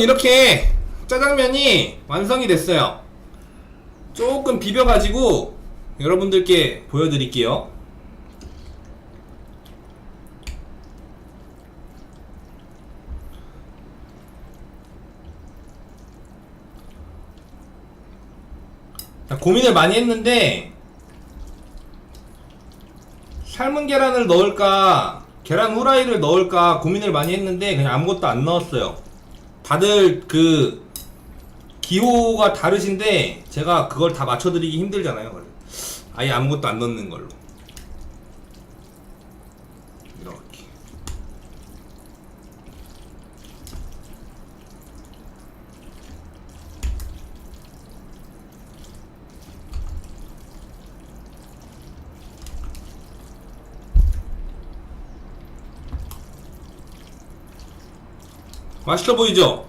이렇게 짜장면이 완성이 됐어요. 조금 비벼가지고 여러분들께 보여드릴게요. 자, 고민을 많이 했는데 삶은 계란을 넣을까 계란 후라이를 넣을까 고민을 많이 했는데 그냥 아무것도 안 넣었어요. 다들 그 기호가 다르신데 제가 그걸 다 맞춰드리기 힘들잖아요. 아예 아무것도 안 넣는 걸로 이렇게 맛있어 보이죠?